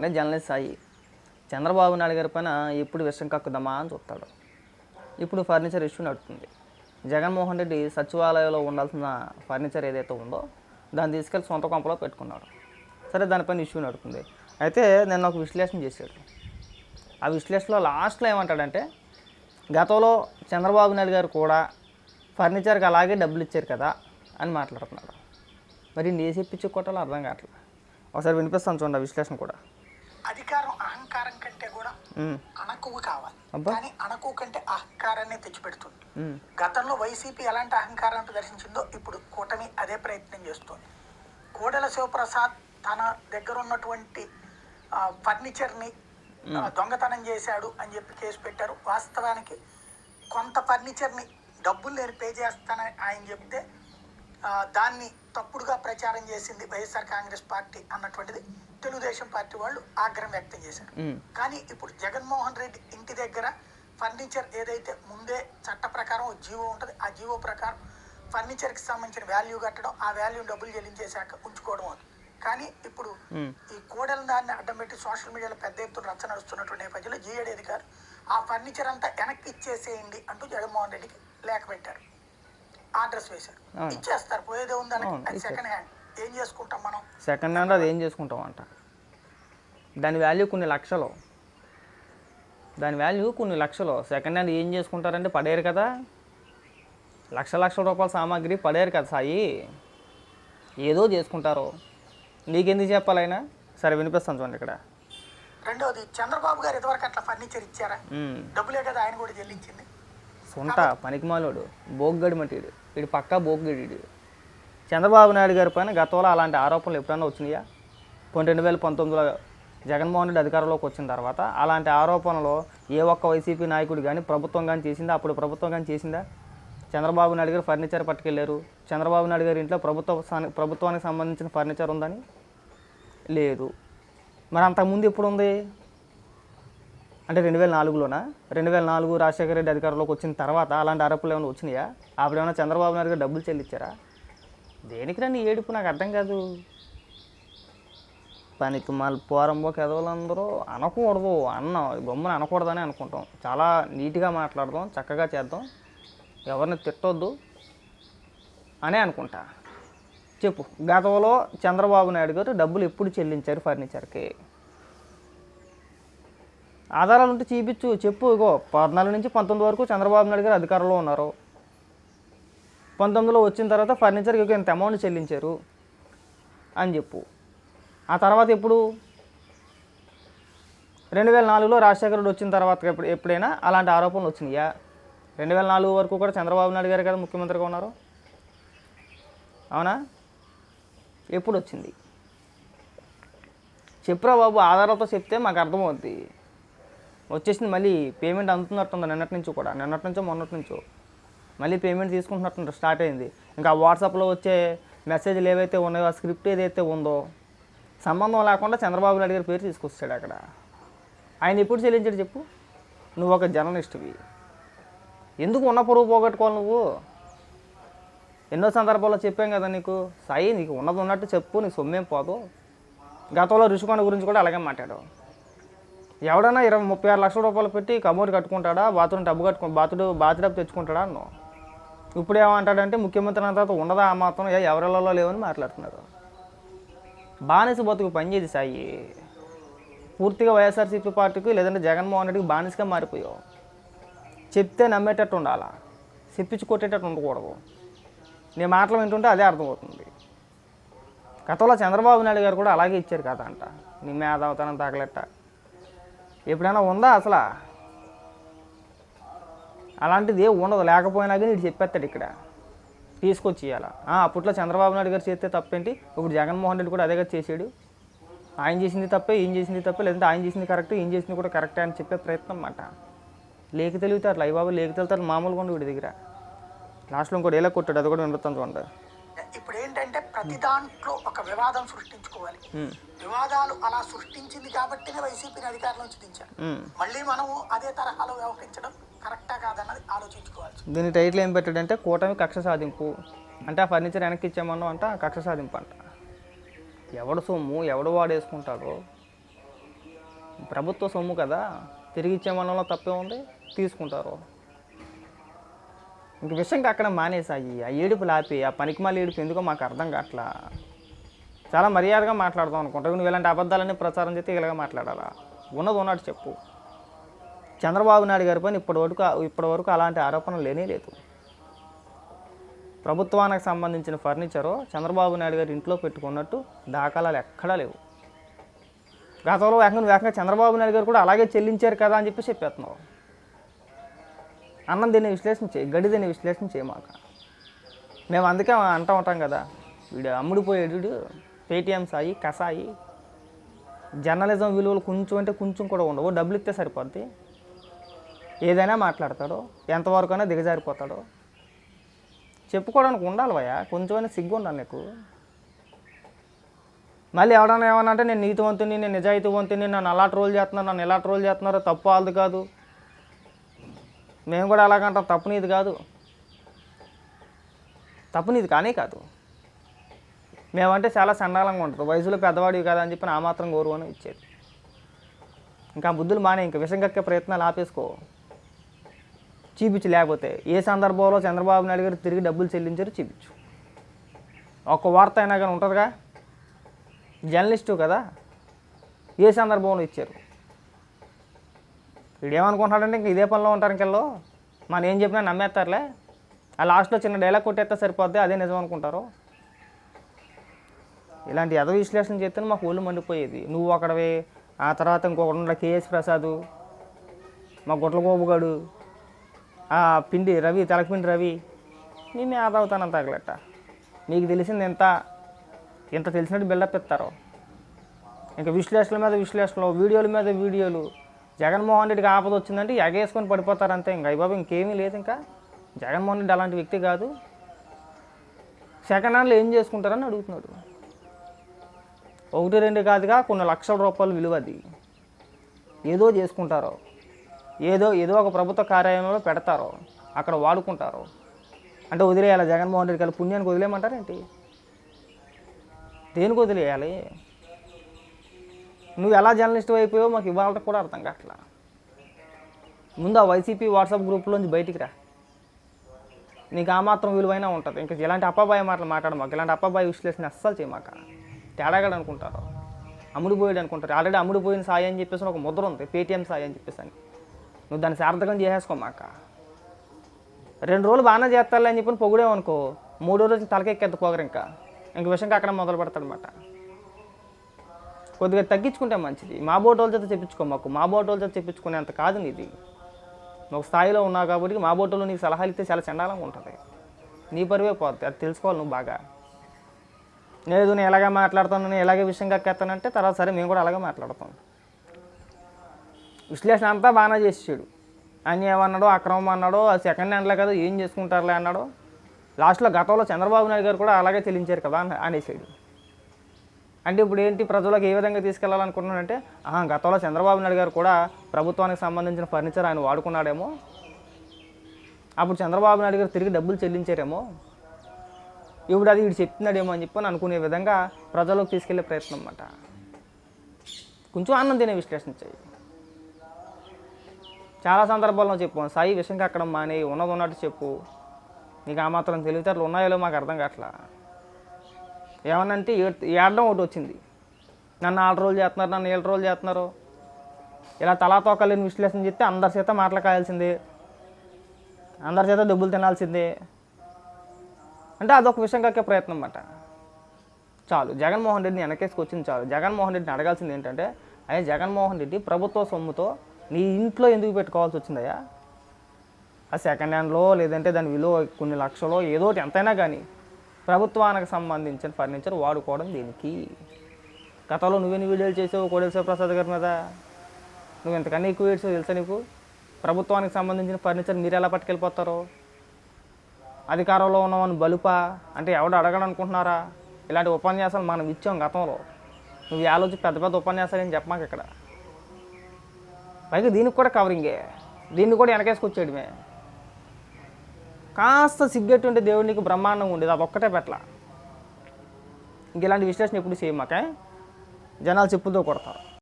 నేను జర్నలిస్ట్ సాయి చంద్రబాబు నాయుడు గారి పైన ఎప్పుడు విషం కక్కుదామా అని చూస్తాడు. ఇప్పుడు ఫర్నిచర్ ఇష్యూ నడుస్తుంది జగన్మోహన్ రెడ్డి సచివాలయంలో ఉండాల్సిన ఫర్నిచర్ ఏదైతే ఉందో దాన్ని తీసుకెళ్ళి సొంత కొంపలో పెట్టుకున్నాడు. సరే దానిపైన ఇష్యూ నడుతుంది. అయితే నేను ఒక విశ్లేషణ చేశాడు. ఆ విశ్లేషణలో లాస్ట్లో ఏమంటాడంటే గతంలో చంద్రబాబు నాయుడు గారు కూడా ఫర్నిచర్కి అలాగే డబ్బులు ఇచ్చారు కదా అని మాట్లాడుతున్నాడు. మరి నేను చెప్పించి కొట్టాలో అర్థం కావట్లేదు. ఒకసారి వినిపిస్తాను చూడండి ఆ విశ్లేషణ కూడా. అధికారం అహంకారం కంటే కూడా అణకువ కావాలి. కానీ అణకువ కంటే అహంకారాన్ని తెచ్చిపెడుతుంది. గతంలో వైసీపీ ఎలాంటి అహంకారాన్ని ప్రదర్శించిందో ఇప్పుడు కూటమి అదే ప్రయత్నం చేస్తోంది. కోడెల శివప్రసాద్ తన దగ్గర ఉన్నటువంటి ఫర్నిచర్ని దొంగతనం చేశాడు అని చెప్పి కేసు పెట్టారు. వాస్తవానికి కొంత ఫర్నిచర్ని డబ్బులు నేను పే చేస్తానని ఆయన చెప్తే దాన్ని తప్పుడుగా ప్రచారం చేసింది వైఎస్ఆర్ కాంగ్రెస్ పార్టీ అన్నటువంటిది. తెలుగుదేశం పార్టీ వాళ్ళు ఆగ్రహం వ్యక్తం చేశారు. కానీ ఇప్పుడు జగన్మోహన్ రెడ్డి ఇంటి దగ్గర ఫర్నిచర్ ఏదైతే ముందే చట్ట ప్రకారం జీవో ఉంటుంది ఆ జీవో ప్రకారం ఫర్నిచర్కి సంబంధించిన వాల్యూ కట్టడం ఆ వాల్యూ డబ్బులు చెల్లించేశాక ఉంచుకోవడం అవుతుంది కానీ ఇప్పుడు ఈ కోడల దాన్ని అడ్డం పెట్టి సోషల్ మీడియాలో పెద్ద ఎత్తున రచ్చ నడుస్తున్నటువంటి నేపథ్యంలో జీఏడీ అధికారులు ఆ ఫర్నిచర్ అంతా వెనక్కి ఇచ్చేసేయండి అంటూ జగన్మోహన్ రెడ్డికి లేఖ పెట్టారు. అడ్రస్ వేశారు. ఇచ్చేస్తారు. పోయేదే ఉంది అవును, అది ఇచ్చేస్తారు. సెకండ్ హ్యాండ్ ఏం చేసుకుంటాం మనం? సెకండ్ హ్యాండ్ అది ఏం చేసుకుంటాం అంట. దాని వాల్యూ కొన్ని లక్షలు. దాని వాల్యూ కొన్ని లక్షలు. సెకండ్ హ్యాండ్ ఏం చేసుకుంటారంటే పడేరు కదా. లక్ష లక్షల రూపాయల సామాగ్రి పడేరు కదా సాయి. ఏదో చేసుకుంటారు. నీకెందుకు చెప్పాలైనా సరే వినిపిస్తాను చూడండి ఇక్కడ. రెండోది చంద్రబాబు గారు ఇదివరకు అట్లా ఫర్నిచర్ ఇచ్చారా. డబ్బులే కదా ఆయన కూడా చెల్లించింది. సొంత పనికిమాలోడు. బోగ్గడి మటీడు వీడు పక్కా బోగ్గడి. చంద్రబాబు నాయుడు గారి పైన గతంలో అలాంటి ఆరోపణలు ఎప్పుడైనా వచ్చినాయా? కొన్ని రెండు వేల పంతొమ్మిదిలో జగన్మోహన్ రెడ్డి అధికారంలోకి వచ్చిన తర్వాత అలాంటి ఆరోపణలు ఏ ఒక్క వైసీపీ నాయకుడు కానీ ప్రభుత్వం కానీ చేసిందా? అప్పుడు ప్రభుత్వం కానీ చేసిందా? చంద్రబాబు నాయుడు గారు ఫర్నిచర్ పట్టుకెళ్ళారు. చంద్రబాబు నాయుడు గారి ఇంట్లో ప్రభుత్వ ప్రభుత్వానికి సంబంధించిన ఫర్నిచర్ ఉందని? లేదు. మరి అంతకుముందు ఎప్పుడు ఉంది అంటే రెండు వేల నాలుగులోనా? రెండు వేల నాలుగు రాజశేఖర రెడ్డి అధికారంలోకి వచ్చిన తర్వాత అలాంటి ఆరోపణలు ఏమైనా వచ్చినాయా? అప్పుడు ఏమైనా చంద్రబాబు నాయుడు గారు డబ్బులు చెల్లించారా? దేనికి రండి ఏడుపు? నాకు అర్థం కాదు. పనికి మళ్ళీ పోరంబోకి ఎదవలందరూ అనకూడదు. అన్న బొమ్మను అనకూడదని అనుకుంటాం. చాలా నీట్గా మాట్లాడదాం చక్కగా చేద్దాం. ఎవరిని తిట్టొద్దు అనే అనుకుంటా. చెప్పు. గతంలో చంద్రబాబు నాయుడు గారు డబ్బులు ఎప్పుడు చెల్లించారు ఫర్నిచర్కి? ఆధారాలు ఉంటే చూపించు. చెప్పు ఇగో పద్నాలుగు నుంచి పంతొమ్మిది వరకు చంద్రబాబు నాయుడు గారు అధికారంలో ఉన్నారు. పంతొమ్మిదిలో వచ్చిన తర్వాత ఫర్నిచర్కి ఎంత అమౌంట్ చెల్లించారు అని చెప్పు. ఆ తర్వాత ఎప్పుడు? రెండు వేల నాలుగులో రాజశేఖర రెడ్డి వచ్చిన తర్వాత ఎప్పుడు ఎప్పుడైనా అలాంటి ఆరోపణలు వచ్చినాయా? రెండు వేల నాలుగు వరకు కూడా చంద్రబాబు నాయుడు గారు కదా ముఖ్యమంత్రిగా ఉన్నారు? అవునా? ఎప్పుడు వచ్చింది? చెప్పురా బాబు ఆధారాలతో చెప్తే మాకు అర్థమవుద్ది. వచ్చేసింది మళ్ళీ పేమెంట్ అందుతున్నట్టుంది నిన్నటి నుంచి కూడా నిన్నటి నుంచో మొన్నటి నుంచో. మళ్ళీ పేమెంట్ తీసుకుంటున్నట్టు స్టార్ట్ అయింది. ఇంకా వాట్సాప్లో వచ్చే మెసేజ్లు ఏవైతే ఉన్నాయో ఆ స్క్రిప్ట్ ఏదైతే ఉందో సంబంధం లేకుండా చంద్రబాబు నాయుడు గారి పేరు తీసుకొస్తాడు అక్కడ. ఆయన ఎప్పుడు చెల్లించాడు చెప్పు? నువ్వు ఒక జర్నలిస్ట్వి. ఎందుకు ఉన్న పొరుగు పోగొట్టుకోవాలి నువ్వు? ఎన్నో సందర్భాల్లో చెప్పాం కదా నీకు సాయి నీకు ఉన్నది ఉన్నట్టు చెప్పు నీకు సొమ్మేం పోదు. గతంలో రుషికొండ గురించి కూడా అలాగే మాట్లాడావు. ఎవడైనా ఇరవై ముప్పై ఆరు లక్షల రూపాయలు పెట్టి కమోడ్ కట్టుకుంటాడా బాత్రూమ్ డబ్బు కట్టుకు బాతుడు బాత్ డబ్బు తెచ్చుకుంటాడా అన్నావు? ఇప్పుడు ఏమంటాడంటే ముఖ్యమంత్రి అయిన తర్వాత ఉండదా ఆ మాత్రం? ఏ ఎవరిలో లేవని మాట్లాడుతున్నారు బానిస బతుకు పనిచేది సాయి. పూర్తిగా వైఎస్ఆర్సీపీ పార్టీకి లేదంటే జగన్మోహన్ రెడ్డికి బానిసగా మారిపోయావు. చెప్తే నమ్మేటట్టు ఉండాలా? చెప్పించి కొట్టేటట్టు ఉండకూడదు. నీ మాటలు వింటుంటే అదే అర్థమవుతుంది. గతంలో చంద్రబాబు నాయుడు గారు కూడా అలాగే ఇచ్చారు కదా అంట నీ మేధావతనం తగలెట్ట. ఎప్పుడైనా ఉందా అసలు? అలాంటిది ఏం ఉండదు. లేకపోయినా కానీ ఇటు చెప్పేస్తాడు ఇక్కడ. తీసుకొచ్చి ఇవ్వాల అప్పట్లో చంద్రబాబు నాయుడు గారు చేస్తే తప్పేంటి? ఇప్పుడు జగన్మోహన్ రెడ్డి కూడా అదే కదా చేసాడు. ఆయన చేసింది తప్పే ఈయన చేసింది తప్పే లేదంటే ఆయన చేసింది కరెక్ట్ ఈయన చేసింది కూడా కరెక్టే అని చెప్పే ప్రయత్నం అన్నమాట. లేక తెలివితారు అయ్యి బాబు లేక తెలుతారు మామూలుగా ఉండి వీడి దగ్గర. లాస్ట్లో ఇంకోటి ఎలా కొట్టాడు? అది కూడా వినబడుతుంది చూడండి. ఇప్పుడు ఏంటంటే ప్రతి దాంట్లో ఒక వివాదం సృష్టించుకోవాలి. వివాదాలు అలా సృష్టించింది కాబట్టినే వైసీపీని అధికారంలో నుంచి దించారు. మళ్ళీ మనము అదే తరహాలో వ్యవహరించడం కరెక్టా కాదన్నది దీని టైటిల్ ఏం పెట్టాడంటే కూటమి కక్ష సాధింపు. అంటే ఆ ఫర్నిచర్ వెనక్కి ఇచ్చామన్నాం అంట ఆ కక్ష సాధింపు అంట. ఎవడు సొమ్ము ఎవడు వాడేసుకుంటాడో? ప్రభుత్వ సొమ్ము కదా. తిరిగి ఇచ్చే తప్పే ఉంది తీసుకుంటారు? ఇంక విషయం అక్కడ మానేసాయి ఆ ఏడుపు లాపి ఆ పనికి మళ్ళీ ఏడుపు ఎందుకో మాకు అర్థం కావట్లా చాలా మర్యాదగా మాట్లాడదాం అనుకుంటా. నువ్వు ఇలాంటి అబద్ధాలన్నీ ప్రచారం చేస్తే ఇలాగ మాట్లాడాలా? ఉన్నది ఉన్నట్టు చెప్పు. చంద్రబాబు నాయుడు గారి పైన ఇప్పటి వరకు ఇప్పటి వరకు అలాంటి ఆరోపణలు లేనే లేదు. ప్రభుత్వానికి సంబంధించిన ఫర్నిచరు చంద్రబాబు నాయుడు గారి ఇంట్లో పెట్టుకున్నట్టు దాఖలాలు ఎక్కడా లేవు. గతంలో వేగంగా వేగంగా చంద్రబాబు నాయుడు గారు కూడా అలాగే చెల్లించారు కదా అని చెప్పి చెప్పేస్తున్నావు. అన్నం దీన్ని విశ్లేషణ చేయి గడి దీన్ని విశ్లేషణ చేయమాక మేము అందుకే అంటూ ఉంటాం కదా వీడు అమ్ముడిపోయేడు వీడు పేటీఎం సాయి కసాయి జర్నలిజం విలువలు కొంచెం అంటే కొంచెం కూడా ఉండవు డబ్బులు ఇస్తే సరిపోద్ది. ఏదైనా మాట్లాడతాడో ఎంతవరకైనా దిగజారిపోతాడో. చెప్పుకోవడానికి ఉండాలి భయ కొంచెమైనా సిగ్గు ఉండాలి నీకు. మళ్ళీ ఎవడన్నా ఏమన్నా అంటే నేను నీతివంతుని నేను నిజాయితీవంతుని నన్ను అలా ట్రోల్ చేస్తున్నారు నన్ను ఎలా ట్రోల్ చేస్తున్నారో తప్పు వాళ్ళది కాదు. మేము కూడా అలాగంటాం తప్పు నీది కాదు. తప్పు నీది కానీ కాదు. మేమంటే చాలా సండాలంగా ఉంటుంది. వయసులో పెద్దవాడివి కదా అని చెప్పి నా మాత్రం గౌరవం ఇచ్చేది. ఇంకా బుద్ధులు మానే ఇంకా విషం కక్కే ప్రయత్నాలు ఆపేసుకో. చూపించు లేకపోతే ఏ సందర్భంలో చంద్రబాబు నాయుడు గారు తిరిగి డబ్బులు చెల్లించారు చూపించు. ఒక్క వార్త అయినా కానీ ఉంటుందిగా? జర్నలిస్టు కదా? ఏ సందర్భంలో ఇచ్చారు? వీడు ఏమనుకుంటున్నాడంటే ఇంక ఇదే పనిలో ఉంటారు ఇంకెళ్ళు? మనం ఏం చెప్పినా నమ్మేస్తారులే? ఆ లాస్ట్లో చిన్న డైలాగ్ కొట్టేస్తే సరిపోద్ది అదే నిజం అనుకుంటారు? ఇలాంటి యథ విశ్లేషణ చేస్తే మాకు ఒళ్ళు మండిపోయేది. నువ్వు ఒకడవే ఆ తర్వాత ఇంకొకడు కేఎస్ ప్రసాద్ మా గుట్లగోబుగాడు పిండి రవి తలకపిండి రవి నేను ఆదవుతానంత తగలట నీకు తెలిసింది ఎంత? ఇంత తెలిసినట్టు బిల్డప్ ఇస్తారు. ఇంకా విశ్లేషణల మీద విశ్లేషణలు వీడియోల మీద వీడియోలు. జగన్మోహన్ రెడ్డికి ఆపద వచ్చిందంటే ఎగేసుకొని పడిపోతారు అంతే ఇంకా. అయ్యబాబు ఇంకేమీ లేదు ఇంకా. జగన్మోహన్ రెడ్డి అలాంటి వ్యక్తి కాదు. సెకండ్ హ్యాండ్లో ఏం చేసుకుంటారని అడుగుతున్నాడు. ఒకటి రెండు కాదుగా కొన్ని లక్షల రూపాయలు విలువ అది. ఏదో చేసుకుంటారో. ఏదో ఏదో ఒక ప్రభుత్వ కార్యాలయంలో పెడతారు అక్కడ వాడుకుంటారు. అంటే వదిలేయాలి? జగన్మోహన్ రెడ్డి గారు పుణ్యానికి వదిలేయమంటారేంటి? దేనికి వదిలేయాలి? నువ్వు ఎలా జర్నలిస్ట్ అయిపోయావో మాకు ఇవాళ కూడా అర్థం కావట్లా. ముందు ఆ వైసీపీ వాట్సాప్ గ్రూప్లోంచి బయటికి రా. నీకు ఆ మాత్రం విలువైనా ఉంటుంది. ఇంకా ఇలాంటి అప్పబాయి మాటలు మాట్లాడ మాకు ఇలాంటి అప్పబాయి విశ్లేషణ అస్సలు చేయమాక. తేడాగాడు అనుకుంటారు. అమ్ముడిపోయాడు అనుకుంటారు. ఆల్రెడీ అమ్ముడిపోయిన సాయి అని చెప్పేసి ఒక ముద్ర ఉంది. పేటీఎం సాయి అని చెప్పేసి అని. నువ్వు దాన్ని సార్థకం చేసేసుకోమాక రెండు రోజులు బాగానే చేస్తారులే అని చెప్పి పొగిడేవనుకో మూడో రోజులు తలకెక్కేద్దు పొగరు ఇంకా. ఇంక విషయంగా అక్కడ మొదలు పెడతాడనమాట కొద్దిగా తగ్గించుకుంటే మంచిది. మా బోటోల చేత చెప్పించుకో మాకు. మా బోటోల చేత చెప్పించుకునేంత కాదు నీది. నువ్వు ఒక స్థాయిలో ఉన్నావు కాబట్టి మా బోటోలో నీకు సలహాలు ఇస్తే చాలా చండాలంగా ఉంటుంది. నీ పరివే పోతుంది అది తెలుసుకోవాలి నువ్వు బాగా. లేదు నేను ఎలాగే మాట్లాడతాను నేను ఎలాగే విషయం కక్కేస్తానంటే తర్వాత సరే మేము కూడా అలాగే మాట్లాడతాం. విశ్లేషణ అంతా బాగానే చేసాడు ఆయన ఏమన్నాడో అక్రమం అన్నాడు అది సెకండ్ హ్యాండ్లే కదా ఏం చేసుకుంటారులే అన్నాడో లాస్ట్లో గతంలో చంద్రబాబు నాయుడు గారు కూడా అలాగే చెల్లించారు కదా అనేసాడు. అంటే ఇప్పుడు ఏంటి ప్రజలకు ఏ విధంగా తీసుకెళ్ళాలనుకుంటున్నాడంటే ఆహా, గతంలో చంద్రబాబు నాయుడు గారు కూడా ప్రభుత్వానికి సంబంధించిన ఫర్నిచర్ ఆయన వాడుకున్నాడేమో అప్పుడు చంద్రబాబు నాయుడు గారు తిరిగి డబ్బులు చెల్లించారేమో ఇప్పుడు అది వీడు చెప్తున్నాడేమో అని చెప్పి అని అనుకునే విధంగా ప్రజలకు తీసుకెళ్ళే ప్రయత్నం అన్నమాట. కొంచెం ఆనందనే తినే విశ్లేషణ చాలా సందర్భాల్లో చెప్పు. సాయి విషయం కక్కడం మానే ఉన్నది ఉన్నట్టు చెప్పు. నీకు ఆ మాత్రం తెలివితేటలు ఉన్నాయో మాకు అర్థం కావట్లా? ఏమనంటే ఏడడం ఒకటి వచ్చింది. నన్ను ఆరు రోజులు చేస్తున్నారు నన్ను ఏడు రోజులు చేస్తున్నారు. ఇలా తలాతోకలేని విశ్లేషణ చెప్తే అందరి చేత మాటలు కాయాల్సిందే. అందరి చేత డబ్బులు తినాల్సిందే. అంటే అదొక విషయం కక్కే ప్రయత్నం అన్నమాట. చాలు. జగన్మోహన్ రెడ్డిని వెనకేసుకొచ్చింది చాలు. జగన్మోహన్ రెడ్డిని అడగాల్సింది ఏంటంటే అదే జగన్మోహన్ రెడ్డి ప్రభుత్వ సొమ్ముతో నీ ఇంట్లో ఎందుకు పెట్టుకోవాల్సి వచ్చిందయ్యా? ఆ సెకండ్ హ్యాండ్లో లేదంటే దాని విలువ కొన్ని లక్షలో ఏదో ఒకటి ఎంతైనా కానీ ప్రభుత్వానికి సంబంధించిన ఫర్నిచర్ వాడుకోవడం దీనికి? గతంలో నువ్వెన్ని వీడియోలు చేసావు కోడేశ్వర ప్రసాద్ గారి మీద? నువ్వు ఎంతకన్నా ఎక్కువ వేసావు తెలుసా నీకు? ప్రభుత్వానికి సంబంధించిన ఫర్నిచర్ మీరు ఎలా పట్టుకెళ్ళిపోతారో? అధికారంలో ఉన్నామని బలుపా? అంటే ఎవడు అడగడం అనుకుంటున్నారా? ఇలాంటి ఉపన్యాసాలు మనం ఇచ్చాం గతంలో. నువ్వు ఆలోచి పెద్ద పెద్ద ఉపన్యాసాలు ఏం చెప్పమాక ఇక్కడ? పైగా దీనికి కూడా కవరింగే దీన్ని కూడా వెనకేసుకొచ్చేయడమే కాస్త సిగ్గెట్టు ఉంటే దేవుడికి బ్రహ్మాండంగా ఉండేది. అది ఒక్కటే పెట్ల ఇంక ఇలాంటి విశ్లేషణ ఎప్పుడు చేయమాకే? జనాలు చెప్పులతో కొడతారు.